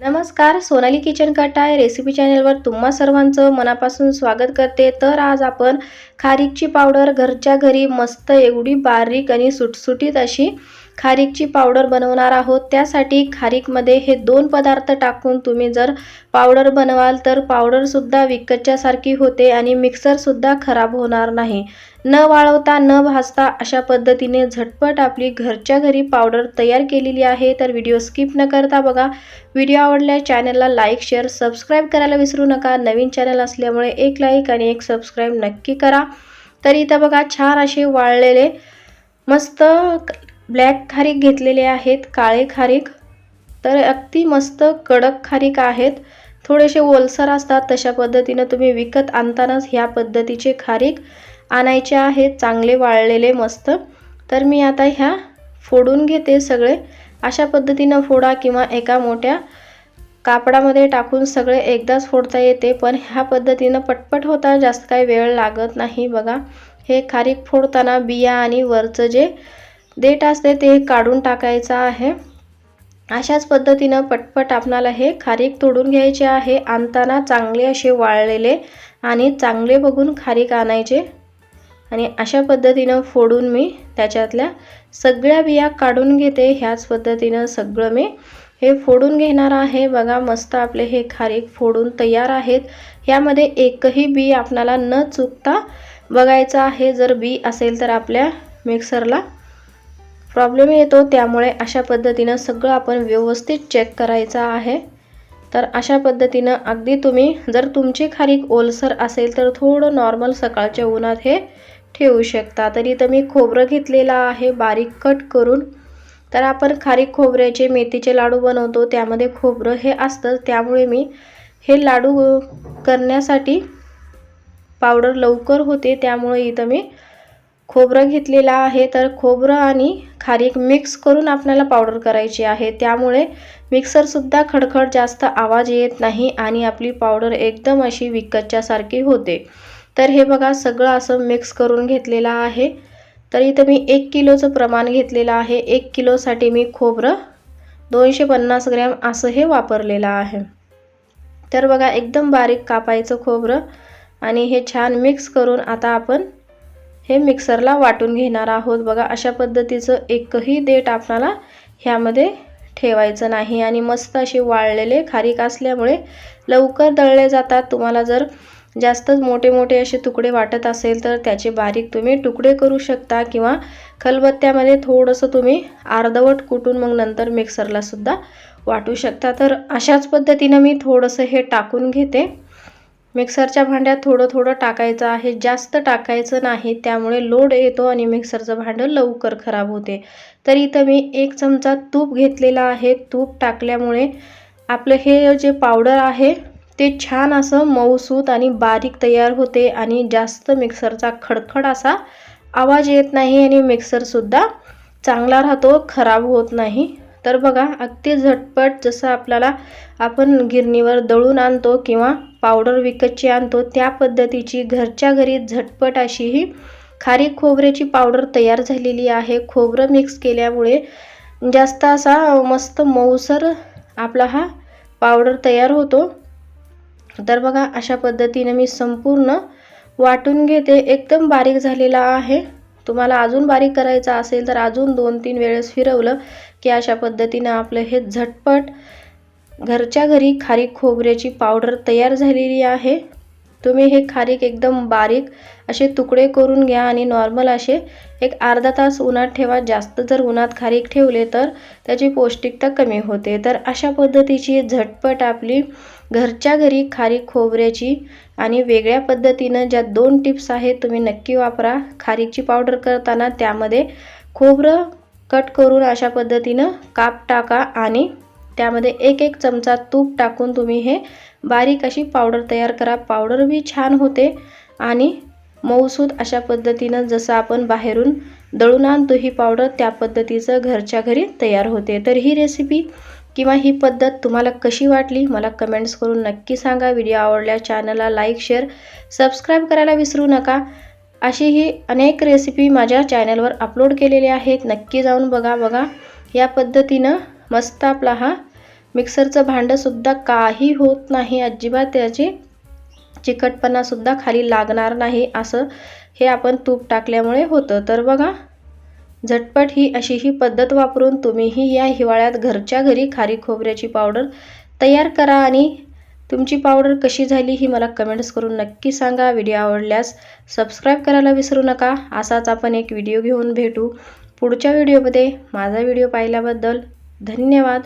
नमस्कार सोनाली किचन कटाय रेसिपी चॅनलवर तुम्हा सर्वांचं मनापासून स्वागत करते. तर आज आपण खारीकची पावडर घरच्या घरी मस्त एवढी बारीक आणि सुटसुटीत अशी खारीकची पावडर बनवणार आहोत. त्यासाठी खारीकमध्ये हे दोन पदार्थ टाकून तुम्ही जर पावडर बनवाल तर पावडरसुद्धा विकतच्यासारखी होते आणि मिक्सरसुद्धा खराब होणार नाही. न वाळवता न भाजता अशा पद्धतीने झटपट आपली घरच्या घरी पावडर तयार केलेली आहे. तर व्हिडिओ स्किप न करता बघा. व्हिडिओ आवडल्या चॅनलला लाईक शेअर सबस्क्राईब करायला विसरू नका. नवीन चॅनल असल्यामुळे एक लाईक आणि एक सबस्क्राईब नक्की करा. तर इथं बघा छान असे वाळलेले मस्त ब्लॅक खारीक घेतलेले आहेत काळे खारीक. तर अगदी मस्त कडक खारीक आहेत. थोडेसे ओलसर असतात तशा पद्धतीनं तुम्ही विकत आणतानाच ह्या पद्धतीचे खारीक आणायचे आहेत चांगले वाळलेले मस्त. तर मी आता ह्या फोडून घेते सगळे. अशा पद्धतीनं फोडा किंवा एका मोठ्या कापडामध्ये टाकून सगळे एकदाच फोडता येते. पण ह्या पद्धतीनं पटपट होता जास्त काही वेळ लागत नाही बघा. हे खारीक फोडताना बिया आणि वरचं जे देठ असते ते काढून टाकायचं आहे. अशाच पद्धतीनं पटपट आपणाला हे खारीक तोडून घ्यायचे आहे. आणताना चांगले असे वाळलेले आणि चांगले बघून खारीक आणायचे. आणि अशा पद्धतीनं फोडून मी त्याच्यातल्या सगळ्या बिया काढून घेते. ह्याच पद्धतीनं सगळं मी हे फोडून घेणार आहे. बघा मस्त आपले हे खारीक फोडून तयार आहेत. ह्यामध्ये एकही बी आपणाला न चुकता बघायचं आहे. जर बी असेल तर आपल्या मिक्सरला प्रॉब्लेम येतो. त्यामुळे अशा पद्धतीनं सगळं आपण व्यवस्थित चेक करायचं आहे. तर अशा पद्धतीनं अगदी तुम्ही जर तुमची खारीक ओलसर असेल तर थोडं नॉर्मल सकाळच्या उन्हात हे ठेवू शकता. तर इथं मी खोबरं घेतलेलं आहे बारीक कट करून. तर आपण खारीक खोबऱ्याचे मेथीचे लाडू बनवतो. त्यामध्ये खोबरं हे असतं. त्यामुळे मी हे लाडू करण्यासाठी पावडर लवकर होते. त्यामुळे इथं मी खोबरं घेतलेलं आहे. तर खोबरं आणि खारीक मिक्स करून आपल्याला पावडर करायची आहे. त्यामुळे मिक्सरसुद्धा खडखड जास्त आवाज येत नाही आणि आपली पावडर एकदम अशी विकतच्यासारखी होते. तर हे बघा सगळं असं मिक्स करून घेतलेलं आहे. तर इथं मी एक किलोचं प्रमाण घेतलेलं आहे. एक किलोसाठी मी खोबरं दोनशे पन्नास ग्रॅम असं हे वापरलेलं आहे. तर बघा एकदम बारीक कापायचं खोबरं आणि हे छान मिक्स करून आता आपण हे मिक्सरला वाटून घेणार आहोत. बघा अशा पद्धतीचं एकही देठ आपणाला ह्यामध्ये ठेवायचं नाही. आणि मस्त असे वाळलेले खारीक असल्यामुळे लवकर दळले जातात. तुम्हाला जर जास्तच मोठे मोठे असे तुकडे वाटत असेल तर त्याचे बारीक तुम्ही तुकडे करू शकता किंवा खलबत्त्यामध्ये थोडंसं तुम्ही अर्धवट कुटून मग नंतर मिक्सरला सुद्धा वाटू शकता. तर अशाच पद्धतीनं मी थोडंसं हे टाकून घेते. मिक्सरच्या भांड्यात थोडं थोडं टाकायचं आहे. जास्त टाकायचं नाही त्यामुळे लोड येतो आणि मिक्सरचं भांडं लवकर खराब होते. तर इथं मी एक चमचा तूप घेतलेला आहे. तूप टाकल्यामुळे आपलं हे जे पावडर आहे ते छान असं मऊसूत आणि बारीक तयार होते आणि जास्त मिक्सरचा खडखड असा आवाज येत नाही आणि मिक्सरसुद्धा चांगला राहतो खराब होत नाही. तर बघा अगदी झटपट जसं आपल्याला आपण गिरणीवर दळून आणतो किंवा पावडर विकतची आणतो त्या पद्धतीची घरच्या घरी झटपट अशी ही खारीक खोबऱ्याची पावडर तयार झालेली आहे. खोबरं मिक्स केल्यामुळे जास्त असा मस्त मऊसर आपला हा पावडर तयार होतो. तर बघा अशा पद्धतीने मी संपूर्ण वाटून घेते. एकदम बारीक झालेला आहे. तुम्हाला अजून बारीक करायचं असेल तर अजून दोन तीन वेळेस फिरवलं की अशा पद्धतीनं आपलं हे झटपट घरच्या घरी खारीक खोबऱ्याची पावडर तयार झालेली आहे. तुम्ही हे खारीक एकदम बारीक असे तुकडे करून घ्या आणि नॉर्मल असे एक अर्धा तास उन्हात ठेवा. जास्त जर उन्हात खारीक ठेवले तर त्याची पौष्टिकता कमी होते. तर अशा पद्धतीची झटपट आपली घरच्या घरी खारीक खोबऱ्याची आणि वेगळ्या पद्धतीनं ज्या दोन टिप्स आहेत तुम्ही नक्की वापरा. खारीकची पावडर करताना त्यामध्ये खोबरं कट करून अशा पद्धतीनं काप टाका आणि त्यामध्ये एक एक चमचा तूप टाकून तुम्ही हे बारीक अशी पावडर तयार करा. पावडर बी छान होते आणि मऊसूद अशा पद्धतीनं जसं आपण बाहेरून दळून आणतो ही पावडर त्या पद्धतीचं घरच्या घरी तयार होते. तर ही रेसिपी किंवा ही पद्धत तुम्हाला कशी वाटली मला कमेंट्स करून नक्की सांगा. व्हिडिओ आवडल्या चॅनलला लाईक शेअर सबस्क्राईब करायला विसरू नका. अशी ही अनेक रेसिपी माझ्या चॅनलवर अपलोड केलेल्या आहेत. नक्की जाऊन बघा बघा. या पद्धतीनं मस्त आपला हा मिक्सरचं भांडंसुद्धा काही होत नाही. अजिबात त्याची चिकटपणासुद्धा खाली लागणार नाही असं हे आपण तूप टाकल्यामुळे होतं. तर बघा झटपट ही अशी ही पद्धत वापरून तुम्हीही या हिवाळ्यात घरच्या घरी खारी खोबऱ्याची पावडर तयार करा आणि तुमची पावडर कशी झाली ही मला कमेंट्स करून नक्की सांगा. व्हिडिओ आवडल्यास सबस्क्राईब करायला विसरू नका. असाच आपण एक व्हिडिओ घेऊन भेटू पुढच्या व्हिडिओमध्ये. माझा व्हिडिओ पाहिल्याबद्दल धन्यवाद.